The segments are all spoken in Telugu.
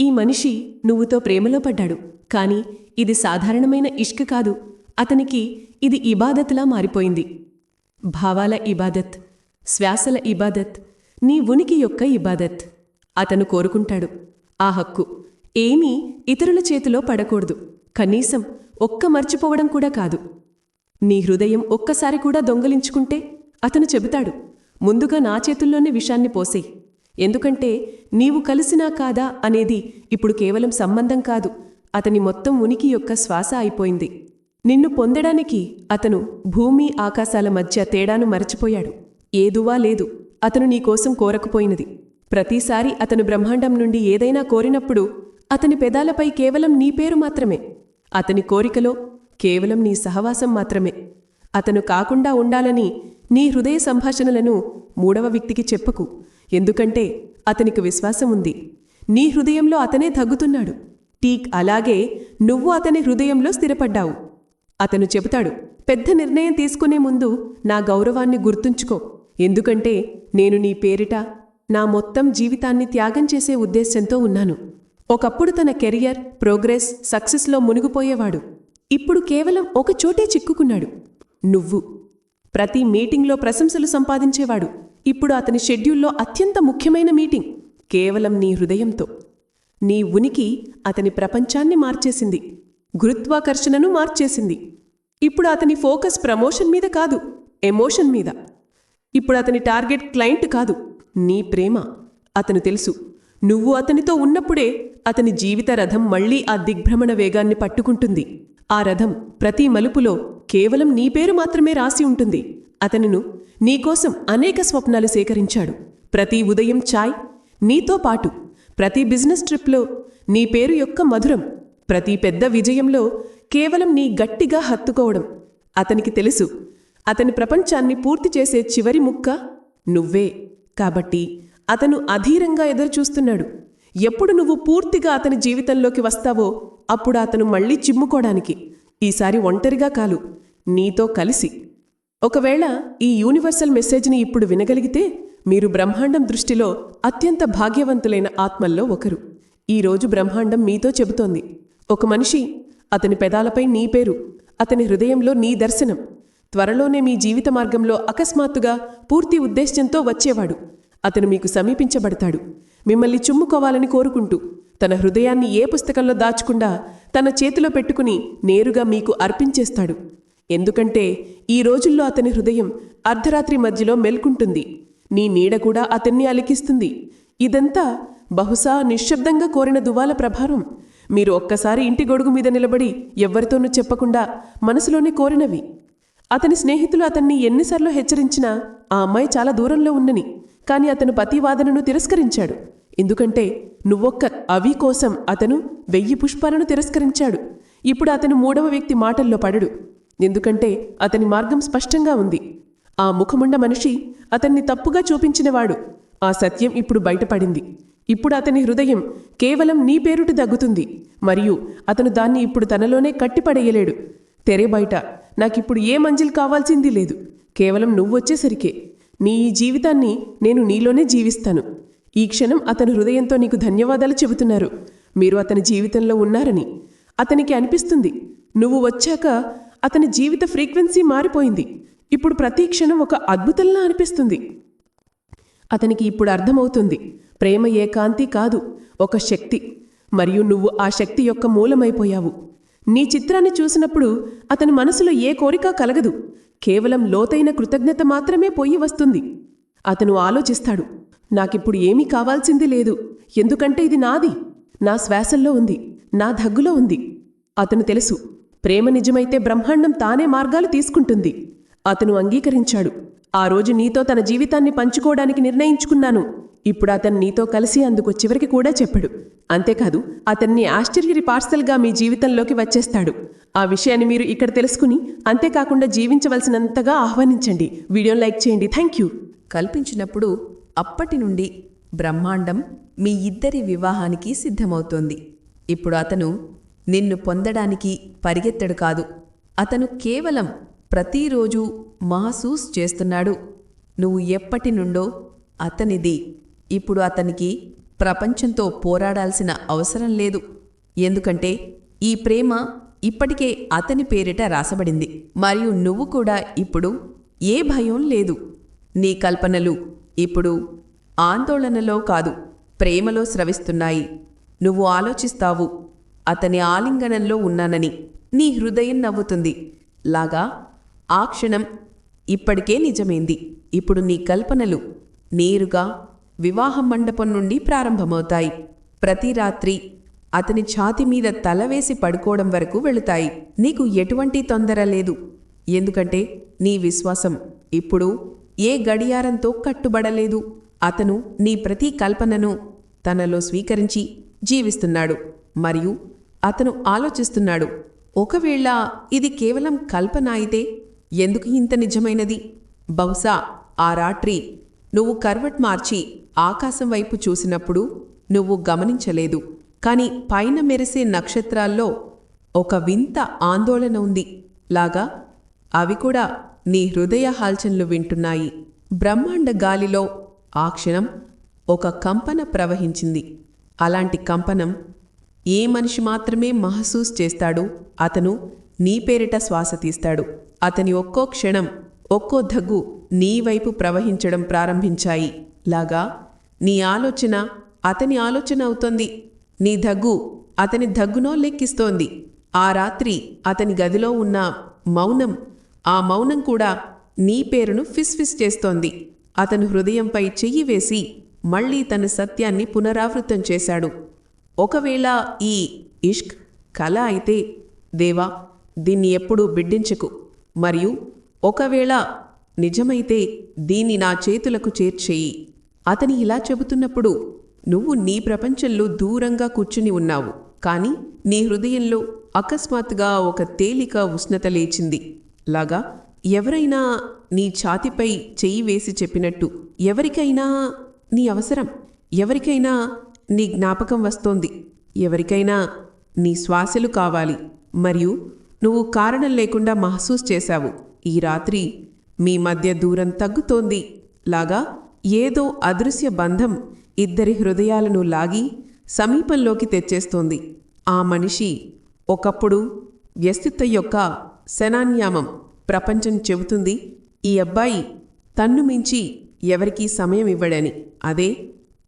ఈ మనిషి నువ్వుతో ప్రేమలో పడ్డాడు. కాని ఇది సాధారణమైన ఇష్క్ కాదు. అతనికి ఇది ఇబాదత్లా మారిపోయింది. భావాల ఇబాదత్ శ్వాసల ఇబాదత్ నీ ఉనికి యొక్క ఇబాదత్. అతను కోరుకుంటాడు. ఆ హక్కు ఏమీ ఇతరుల చేతిలో పడకూడదు. కనీసం ఒక్క మర్చిపోవడం కూడా కాదు. నీ హృదయం ఒక్కసారి కూడా దొంగలించుకుంటే అతను చెబుతాడు ముందుగా నా చేతుల్లోనే విషాన్ని పోసేయ్. ఎందుకంటే నీవు కలిసినా కాదా అనేది ఇప్పుడు కేవలం సంబంధం కాదు. అతని మొత్తం ఉనికి యొక్క శ్వాస అయిపోయింది. నిన్ను పొందడానికి అతను భూమి ఆకాశాల మధ్య తేడాను మరచిపోయాడు. ఏదువా లేదు. అతను నీకోసం కోరకపోయినది. ప్రతిసారి అతను బ్రహ్మాండం నుండి ఏదైనా కోరినప్పుడు అతని పెదాలపై కేవలం నీ పేరు మాత్రమే. అతని కోరికలో కేవలం నీ సహవాసం మాత్రమే. అతను కాకుండా ఉండాలని నీ హృదయ సంభాషణలను మూడవ వ్యక్తికి చెప్పకు. ఎందుకంటే అతనికి విశ్వాసం ఉంది. నీ హృదయంలో అతనే తగ్గుతున్నాడు. టీక్ అలాగే నువ్వు అతని హృదయంలో స్థిరపడ్డావు. అతను చెబుతాడు పెద్ద నిర్ణయం తీసుకునే ముందు నా గౌరవాన్ని గుర్తుంచుకో. ఎందుకంటే నేను నీ పేరిట నా మొత్తం జీవితాన్ని త్యాగం చేసే ఉద్దేశ్యంతో ఉన్నాను. ఒకప్పుడు తన కెరియర్ ప్రోగ్రెస్ సక్సెస్లో మునిగిపోయేవాడు. ఇప్పుడు కేవలం ఒక చోటే చిక్కుకున్నాడు. నువ్వు ప్రతి మీటింగ్లో ప్రశంసలు సంపాదించేవాడు. ఇప్పుడు అతని షెడ్యూల్లో అత్యంత ముఖ్యమైన మీటింగ్ కేవలం నీ హృదయంతో. నీ ఉనికి అతని ప్రపంచాన్ని మార్చేసింది. గురుత్వాకర్షణను మార్చేసింది. ఇప్పుడు అతని ఫోకస్ ప్రమోషన్ మీద కాదు ఎమోషన్ మీద. ఇప్పుడు అతని టార్గెట్ క్లయింట్ కాదు నీ ప్రేమ. అతను తెలుసు నువ్వు అతనితో ఉన్నప్పుడే అతని జీవిత రథం మళ్ళీ ఆ దిగ్భ్రమణ వేగాన్ని పట్టుకుంటుంది. ఆ రథం ప్రతి మలుపులో కేవలం నీ పేరు మాత్రమే రాసి ఉంటుంది. అతనును నీకోసం అనేక స్వప్నాలు సేకరించాడు. ప్రతి ఉదయం చాయ్ నీతో పాటు ప్రతి బిజినెస్ ట్రిప్లో నీ పేరు యొక్క మధురం ప్రతి పెద్ద విజయంలో కేవలం నీ గట్టిగా హత్తుకోవడం. అతనికి తెలుసు అతని ప్రపంచాన్ని పూర్తి చేసే చివరి ముక్క నువ్వే. కాబట్టి అతను అధీరంగా ఎదురుచూస్తున్నాడు. ఎప్పుడు నువ్వు పూర్తిగా అతని జీవితంలోకి వస్తావో అప్పుడు అతను మళ్ళీ చిమ్ముకోవడానికి ఈసారి ఒంటరిగా కాలు నీతో కలిసి ఒకవేళ ఈ యూనివర్సల్ మెసేజ్ని ఇప్పుడు వినగలిగితే మీరు బ్రహ్మాండం దృష్టిలో అత్యంత భాగ్యవంతులైన ఆత్మల్లో ఒకరు. ఈరోజు బ్రహ్మాండం మీతో చెబుతోంది. ఒక మనిషి అతని పెదాలపై నీ పేరు అతని హృదయంలో నీ దర్శనం త్వరలోనే మీ జీవిత మార్గంలో అకస్మాత్తుగా పూర్తి ఉద్దేశ్యంతో వచ్చేవాడు. అతను మీకు సమీపించబడతాడు. మిమ్మల్ని చుమ్ముకోవాలని కోరుకుంటూ తన హృదయాన్ని ఏ పుస్తకంలో దాచకుండా తన చేతిలో పెట్టుకుని నేరుగా మీకు అర్పించేస్తాడు. ఎందుకంటే ఈ రోజుల్లో అతని హృదయం అర్ధరాత్రి మధ్యలో మెల్కుంటుంది. నీ నీడ కూడా అతన్ని అలికిస్తుంది. ఇదంతా బహుశా నిశ్శబ్దంగా కోరిన దువాల ప్రభావం. మీరు ఒక్కసారి ఇంటి గొడుగు మీద నిలబడి ఎవ్వరితోనూ చెప్పకుండా మనసులోనే కోరినవి. అతని స్నేహితులు అతన్ని ఎన్నిసార్లు హెచ్చరించినా ఆ అమ్మాయి చాలా దూరంలో ఉన్నని కాని అతను పతివాదనను తిరస్కరించాడు. ఎందుకంటే నువ్వొక్క అవి కోసం అతను వెయ్యి పుష్పాలను తిరస్కరించాడు. ఇప్పుడు అతను మూడవ వ్యక్తి మాటల్లో పడడు. ఎందుకంటే అతని మార్గం స్పష్టంగా ఉంది. ఆ ముఖముండ మనిషి అతన్ని తప్పుగా చూపించినవాడు. ఆ సత్యం ఇప్పుడు బయటపడింది. ఇప్పుడు అతని హృదయం కేవలం నీ పేరుటి దగ్గుతుంది మరియు అతను దాన్ని ఇప్పుడు తనలోనే కట్టిపడేయలేడు. తెరే బయట నాకిప్పుడు ఏ మంజిల్ కావాల్సింది లేదు. కేవలం నువ్వొచ్చేసరికే నీ ఈ జీవితాన్ని నేను నీలోనే జీవిస్తాను. ఈ క్షణం అతని హృదయంతో నీకు ధన్యవాదాలు చెబుతున్నారు. మీరు అతని జీవితంలో ఉన్నారని అతనికి అనిపిస్తుంది. నువ్వు వచ్చాక అతని జీవిత ఫ్రీక్వెన్సీ మారిపోయింది. ఇప్పుడు ప్రతి క్షణం ఒక అద్భుతంలా అనిపిస్తుంది. అతనికి ఇప్పుడు అర్థమవుతుంది. ప్రేమ ఏకాంతి కాదు ఒక శక్తి. మరియు నువ్వు ఆ శక్తి యొక్క మూలమైపోయావు. నీ చిత్రాన్ని చూసినప్పుడు అతని మనసులో ఏ కోరిక కలగదు. కేవలం లోతైన కృతజ్ఞత మాత్రమే పోయి వస్తుంది. అతను ఆలోచిస్తాడు నాకిప్పుడు ఏమీ కావాల్సింది లేదు. ఎందుకంటే ఇది నాది. నా శ్వాసల్లో ఉంది. నా దగ్గులో ఉంది. అతను తెలుసు ప్రేమ నిజమైతే బ్రహ్మాండం తానే మార్గాలు తీసుకుంటుంది. అతను అంగీకరించాడు. ఆ రోజు నీతో తన జీవితాన్ని పంచుకోవడానికి నిర్ణయించుకున్నాను. ఇప్పుడు అతను నీతో కలిసి అందుకు చివరికి కూడా చెప్పాడు. అంతేకాదు అతన్ని ఆశ్చర్యరి పార్సల్గా మీ జీవితంలోకి వచ్చేస్తాడు. ఆ విషయాన్ని మీరు ఇక్కడ తెలుసుకుని అంతేకాకుండా జీవించవలసినంతగా ఆహ్వానించండి. వీడియో లైక్ చేయండి. Thank you. కల్పించినప్పుడు అప్పటి నుండి బ్రహ్మాండం మీ ఇద్దరి వివాహానికి సిద్ధమవుతోంది. ఇప్పుడు అతను నిన్ను పొందడానికి పరిగెత్తడు కాదు. అతను కేవలం ప్రతిరోజు మహసూస్ చేస్తున్నాడు. నువ్వు ఎప్పటి నుండో అతనిది. ఇప్పుడు అతనికి ప్రపంచంతో పోరాడాల్సిన అవసరం లేదు. ఎందుకంటే ఈ ప్రేమ ఇప్పటికే అతని పేరిట రాసబడింది. మరియు నువ్వు కూడా ఇప్పుడు ఏ భయం లేదు. నీ కల్పనలు ఇప్పుడు ఆందోళనలో కాదు ప్రేమలో స్రవిస్తున్నాయి. నువ్వు ఆలోచిస్తావు అతని ఆలింగనంలో ఉన్నానని నీ హృదయం నవ్వుతుంది. లాగా ఆ క్షణం ఇప్పటికే నిజమైంది. ఇప్పుడు నీ కల్పనలు నేరుగా వివాహం మండపం నుండి ప్రారంభమవుతాయి. ప్రతి రాత్రి అతని ఛాతి మీద తల వేసి పడుకోవడం వరకు వెళుతాయి. నీకు ఎటువంటి తొందర లేదు. ఎందుకంటే నీ విశ్వాసం ఇప్పుడు ఏ గడియారంతో కట్టుబడలేదు. అతను నీ ప్రతి కల్పనను తనలో స్వీకరించి జీవిస్తున్నాడు. మరియు అతను ఆలోచిస్తున్నాడు ఒకవేళ ఇది కేవలం కల్పన అయితే ఎందుకు ఇంత నిజమైనది? బహుశా ఆ రాత్రి నువ్వు కర్వట్ మార్చి ఆకాశం వైపు చూసినప్పుడు నువ్వు గమనించలేదు. కాని పైన మెరిసే నక్షత్రాల్లో ఒక వింత ఆందోళన ఉంది. లాగా అవి కూడా నీ హృదయ హాల్చన్లు వింటున్నాయి. బ్రహ్మాండ గాలిలో ఆ క్షణం ఒక కంపన ప్రవహించింది. అలాంటి కంపనం ఏ మనిషి మాత్రమే మహసూస్ చేస్తాడు అతను నీ పేరిట శ్వాస తీస్తాడు. అతని ఒక్కో క్షణం ఒక్కో దగ్గు నీ వైపు ప్రవహించడం ప్రారంభించాయి. లాగా నీ ఆలోచన అతని ఆలోచన అవుతోంది. నీ దగ్గు అతని దగ్గునో లెక్కిస్తోంది. ఆ రాత్రి అతని గదిలో ఉన్న మౌనం ఆ మౌనం కూడా నీ పేరును ఫిస్ఫిస్ చేస్తోంది. అతను హృదయంపై చెయ్యి వేసి మళ్ళీ తన సత్యాన్ని పునరావృతం చేశాడు. ఒకవేళ ఈ ఇష్క్ కళ అయితే దేవా దీన్ని ఎప్పుడూ బిడ్డించకు. మరియు ఒకవేళ నిజమైతే దీన్ని నా చేతులకు చేర్చేయి. అతని ఇలా చెబుతున్నప్పుడు నువ్వు నీ ప్రపంచంలో దూరంగా కూర్చుని ఉన్నావు. కానీ నీ హృదయంలో అకస్మాత్తుగా ఒక తేలిక ఉష్ణత లేచింది. లాగా ఎవరైనా నీ ఛాతిపై చెయ్యి వేసి చెప్పినట్టు ఎవరికైనా నీ అవసరం. ఎవరికైనా నీ జ్ఞాపకం వస్తోంది. ఎవరికైనా నీ శ్వాసలు కావాలి. మరియు నువ్వు కారణం లేకుండా మహసూస్ చేశావు. ఈ రాత్రి మీ మధ్య దూరం తగ్గుతోంది. లాగా ఏదో అదృశ్య బంధం ఇద్దరి హృదయాలను లాగి సమీపంలోకి తెచ్చేస్తోంది. ఆ మనిషి ఒకప్పుడు వ్యస్తిత్వ యొక్క శనాన్యామం ప్రపంచం చెబుతుంది. ఈ అబ్బాయి తన్ను మించి ఎవరికీ సమయం ఇవ్వడని. అదే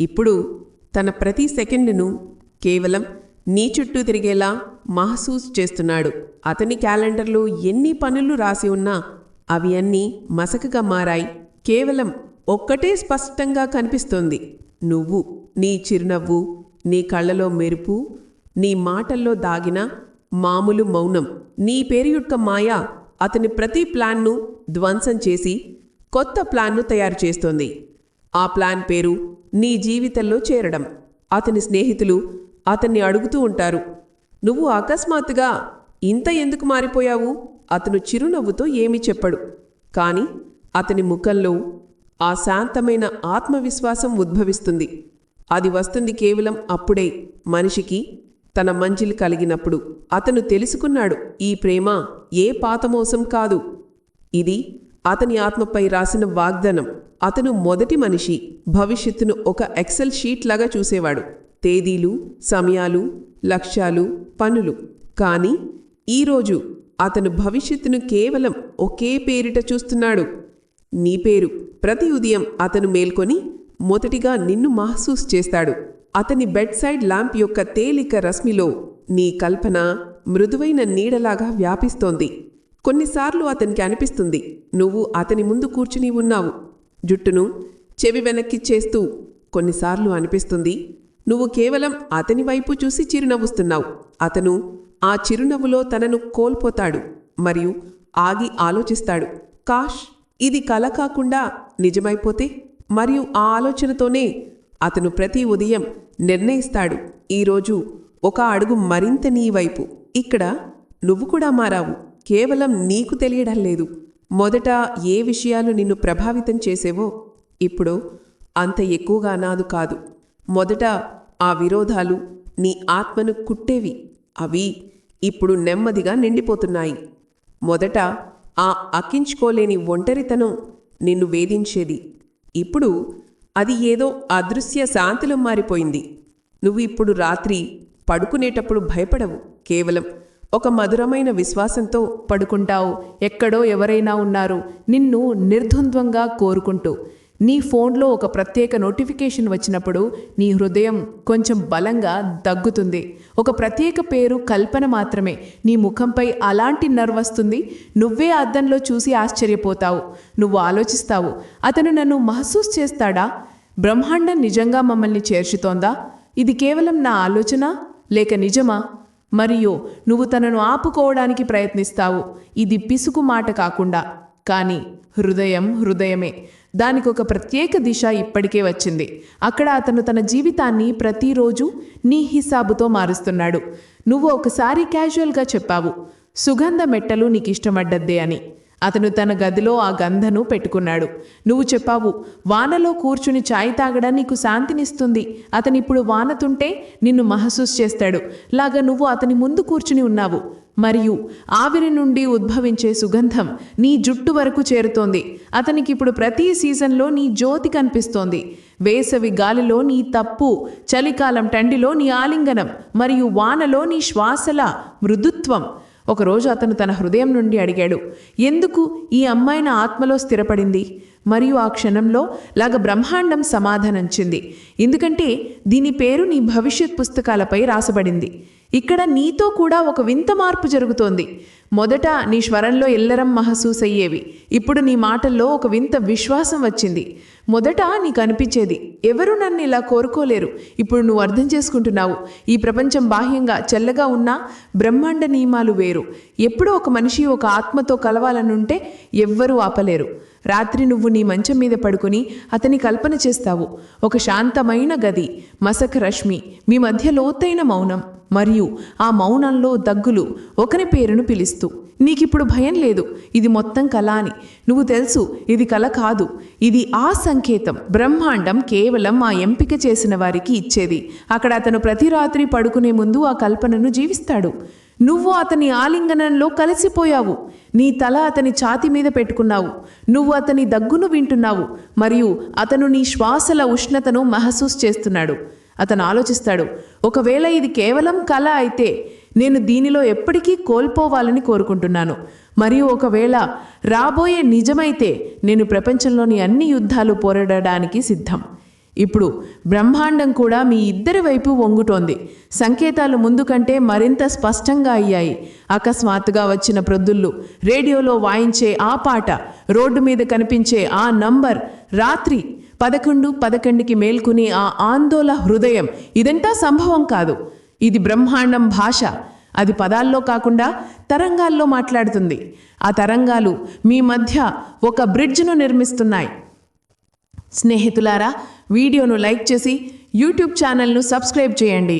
ఇప్పుడు తన ప్రతి సెకండును కేవలం నీ చుట్టూ తిరిగేలా మహసూస్ చేస్తున్నాడు. అతని క్యాలెండర్లో ఎన్ని పనులు రాసి ఉన్నా అవి అన్నీ మసకగా మారాయి. కేవలం ఒక్కటే స్పష్టంగా కనిపిస్తోంది. నువ్వు నీ చిరునవ్వు నీ కళ్ళలో మెరుపు నీ మాటల్లో దాగిన మామూలు మౌనం నీ పేరు యొక్క మాయ అతని ప్రతి ప్లాన్ను ధ్వంసం చేసి కొత్త ప్లాన్ను తయారు చేస్తోంది. ఆ ప్లాన్ పేరు నీ జీవితంలో చేరడం. అతని స్నేహితులు అతన్ని అడుగుతూ ఉంటారు. నువ్వు అకస్మాత్తుగా ఇంత ఎందుకు మారిపోయావు? అతను చిరునవ్వుతో ఏమీ చెప్పడు. కాని అతని ముఖంలో ఆ శాంతమైన ఆత్మవిశ్వాసం ఉద్భవిస్తుంది. అది వస్తుంది కేవలం అప్పుడే మనిషికి తన మంజిలు కలిగినప్పుడు. అతను తెలుసుకున్నాడు ఈ ప్రేమ ఏ పాతమోసం కాదు. ఇది అతని ఆత్మపై రాసిన వాగ్దానం అతను మొదటి మనిషి భవిష్యత్తును ఒక ఎక్సెల్ షీట్ లాగా చూసేవాడు. తేదీలు సమయాలు లక్ష్యాలు పనులు. కానీ ఈరోజు అతను భవిష్యత్తును కేవలం ఒకే పేరిట చూస్తున్నాడు. నీ పేరు ప్రతి ఉదయం అతను మేల్కొని మొదటిగా నిన్ను మహసూస్ చేస్తాడు. అతని బెడ్ సైడ్ ల్యాంప్ యొక్క తేలిక రశ్మిలో నీ కల్పన మృదువైన నీడలాగా వ్యాపిస్తోంది. కొన్నిసార్లు అతనికి అనిపిస్తుంది నువ్వు అతని ముందు కూర్చుని ఉన్నావు. జుట్టును చెవి వెనక్కి చేస్తూ కొన్నిసార్లు అనిపిస్తుంది నువ్వు కేవలం అతని వైపు చూసి చిరునవ్వుస్తున్నావు. అతను ఆ చిరునవ్వులో తనను కోల్పోతాడు మరియు ఆగి ఆలోచిస్తాడు. కాష్ ఇది కల కాకుండా నిజమైపోతే మరియు ఆ ఆలోచనతోనే అతను ప్రతి ఉదయం నిర్ణయిస్తాడు. ఈరోజు ఒక అడుగు మరింత నీ వైపు. ఇక్కడ నువ్వు కూడా మారావు. కేవలం నీకు తెలియడం లేదు. మొదట ఏ విషయాలు నిన్ను ప్రభావితం చేసేవో ఇప్పుడు అంత ఎక్కువగా నాదు కాదు. మొదట ఆ విరోధాలు నీ ఆత్మను కుట్టేవి. అవి ఇప్పుడు నెమ్మదిగా నిండిపోతున్నాయి. మొదట ఆ అక్కించుకోలేని ఒంటరితనం నిన్ను వేధించేది. ఇప్పుడు అది ఏదో అదృశ్య శాంతిలో మారిపోయింది. నువ్వు ఇప్పుడు రాత్రి పడుకునేటప్పుడు భయపడవు. కేవలం ఒక మధురమైన విశ్వాసంతో పడుకుంటావు. ఎక్కడో ఎవరైనా ఉన్నారు. నిన్ను నిర్ద్వంద్వంగా కోరుకుంటూ. నీ ఫోన్లో ఒక ప్రత్యేక నోటిఫికేషన్ వచ్చినప్పుడు నీ హృదయం కొంచెం బలంగా దగ్గుతుంది. ఒక ప్రత్యేక పేరు కల్పన మాత్రమే. నీ ముఖంపై అలాంటి నర్వ్ వస్తుంది. నువ్వే అద్దంలో చూసి ఆశ్చర్యపోతావు. నువ్వు ఆలోచిస్తావు. అతను నన్ను మహసూస్ చేస్తాడా? బ్రహ్మాండం నిజంగా మమ్మల్ని చేర్చుతోందా? ఇది కేవలం నా ఆలోచన? లేక నిజమా? మరియు నువ్వు తనను ఆపుకోవడానికి ప్రయత్నిస్తావు. ఇది పిసుకు మాట కాకుండా. కానీ హృదయం హృదయమే. దానికి ఒక ప్రత్యేక దిశ ఇప్పటికే వచ్చింది. అక్కడ అతను తన జీవితాన్ని ప్రతిరోజు నీ హిసాబుతో మారుస్తున్నాడు. నువ్వు ఒకసారి క్యాజువల్గా చెప్పావు సుగంధ మెట్టలు నీకు ఇష్టమడ్డద్దే అని. అతను తన గదిలో ఆ గంధను పెట్టుకున్నాడు. నువ్వు చెప్పావు వానలో కూర్చుని చాయ్ తాగడం నీకు శాంతినిస్తుంది. అతనిప్పుడు వానతుంటే నిన్ను మహసూస్ చేస్తాడు. లాగా నువ్వు అతని ముందు కూర్చుని ఉన్నావు. మరియు ఆవిరి నుండి ఉద్భవించే సుగంధం నీ జుట్టు వరకు చేరుతోంది. అతనికి ఇప్పుడు ప్రతి సీజన్లో నీ జ్యోతి కనిపిస్తోంది. వేసవి గాలిలో నీ తప్పు చలికాలం టండిలో నీ ఆలింగనం మరియు వానలో నీ శ్వాసల మృదుత్వం ఒకరోజు అతను తన హృదయం నుండి అడిగాడు ఎందుకు ఈ అమ్మాయి నా ఆత్మలో స్థిరపడింది? మరియు ఆ క్షణంలో లాగ బ్రహ్మాండం సమాధానంచింది. ఎందుకంటే దీని పేరు నీ భవిష్యత్ పుస్తకాలపై రాసబడింది. ఇక్కడ నీతో కూడా ఒక వింత మార్పు జరుగుతోంది. మొదట నీ స్వరంలో ఎల్లరం మహసూస్ అయ్యేవి ఇప్పుడు నీ మాటల్లో ఒక వింత విశ్వాసం వచ్చింది. మొదట నీకు అనిపించేది ఎవరు నన్ను ఇలా కోరుకోలేరు. ఇప్పుడు నువ్వు అర్థం చేసుకుంటున్నావు. ఈ ప్రపంచం బాహ్యంగా చల్లగా ఉన్నా బ్రహ్మాండ నియమాలు వేరు. ఎప్పుడూ ఒక మనిషి ఒక ఆత్మతో కలవాలనుంటే ఎవ్వరూ ఆపలేరు. రాత్రి నువ్వు నీ మంచం మీద పడుకుని అతని కల్పన చేస్తావు. ఒక శాంతమైన గది మసక రశ్మి మీ మధ్య లోతైన మౌనం మరియు ఆ మౌనంలో దగ్గులు ఒకరి పేరును పిలుస్తూ. నీకిప్పుడు భయం లేదు ఇది మొత్తం కళ అని నువ్వు తెలుసు ఇది కళ కాదు ఇది ఆ సంకేతం బ్రహ్మాండం కేవలం ఆ ఎంపిక చేసిన వారికి ఇచ్చేది. అక్కడ అతను ప్రతి రాత్రి పడుకునే ముందు ఆ కల్పనను జీవిస్తాడు. నువ్వు అతని ఆలింగనంలో కలిసిపోయావు. నీ తల అతని ఛాతి మీద పెట్టుకున్నావు. నువ్వు అతని దగ్గును వింటున్నావు. మరియు అతను నీ శ్వాసల ఉష్ణతను మహసూస్ చేస్తున్నాడు. అతను ఆలోచిస్తాడు ఒకవేళ ఇది కేవలం కళ అయితే నేను దీనిలో ఎప్పటికీ కోల్పోవాలని కోరుకుంటున్నాను. మరియు ఒకవేళ రాబోయే నిజమైతే నేను ప్రపంచంలోని అన్ని యుద్ధాలు పోరాడడానికి సిద్ధం. ఇప్పుడు బ్రహ్మాండం కూడా మీ ఇద్దరి వైపు వంగుటోంది సంకేతాలు ముందు కంటే మరింత స్పష్టంగా అయ్యాయి. అకస్మాత్తుగా వచ్చిన ప్రొద్దుళ్ళు రేడియోలో వాయించే ఆ పాట రోడ్డు మీద కనిపించే ఆ నంబర్ రాత్రి పదకొండు పదకొండుకి మేల్కుని ఆ ఆందోళ హృదయం ఇదంతా సంభవం కాదు. ఇది బ్రహ్మాండం భాష. అది పదాల్లో కాకుండా తరంగాల్లో మాట్లాడుతుంది. ఆ తరంగాలు మీ మధ్య ఒక బ్రిడ్జ్ను నిర్మిస్తున్నాయి. స్నేహితులారా వీడియోను లైక్ చేసి యూట్యూబ్ ఛానల్ను సబ్స్క్రైబ్ చేయండి.